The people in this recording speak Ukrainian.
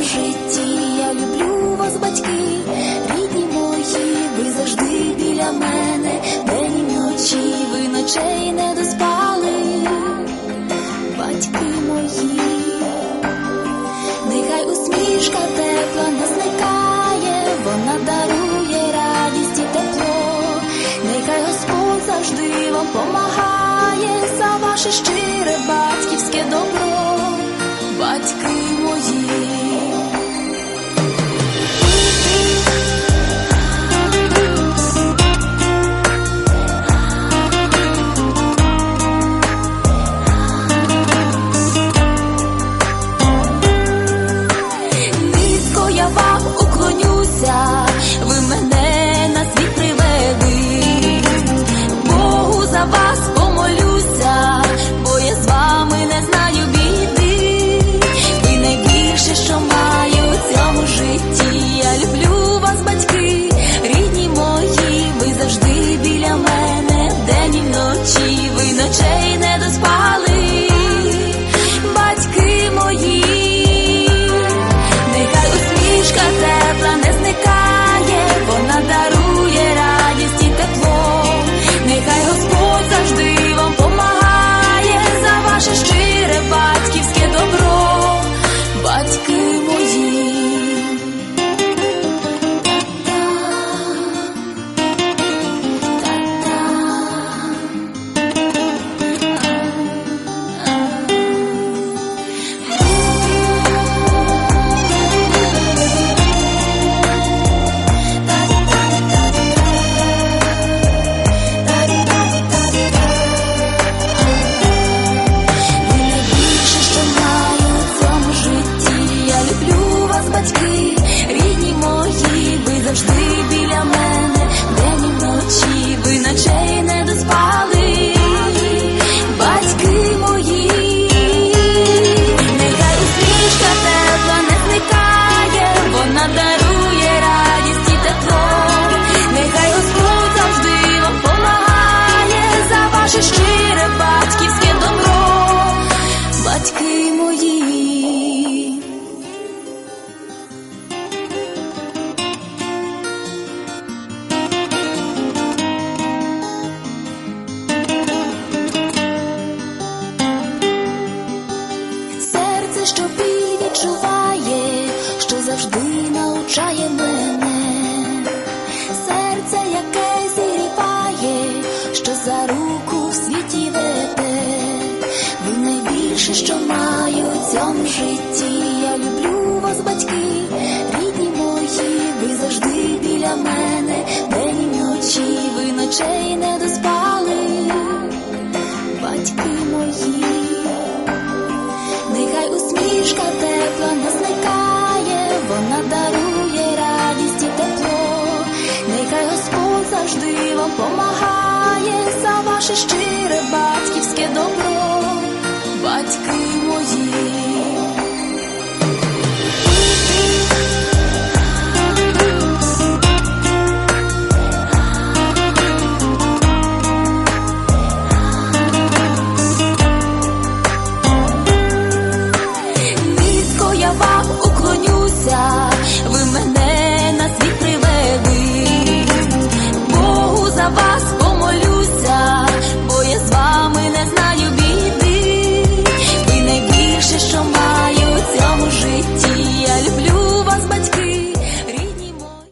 всім житті. Я люблю вас, батьки, рідні мої, ви завжди біля мене, день і вночі, ви ночей не доспали, батьки мої, нехай усмішка тепла не зникає, вона дарує радість і тепло, нехай Господь завжди вам помагає за ваше щире бачення. vida. くもいい навчає мене, серце, яке зіріпає, що за руку в світі веде, ви найбільше, що маю в цьому житті. Я люблю вас, батьки, рідні мої, ви завжди біля мене, день і ночі ви ночей не доспали, батьки мої, нехай усмішка. Богом помагає за ваші щирі.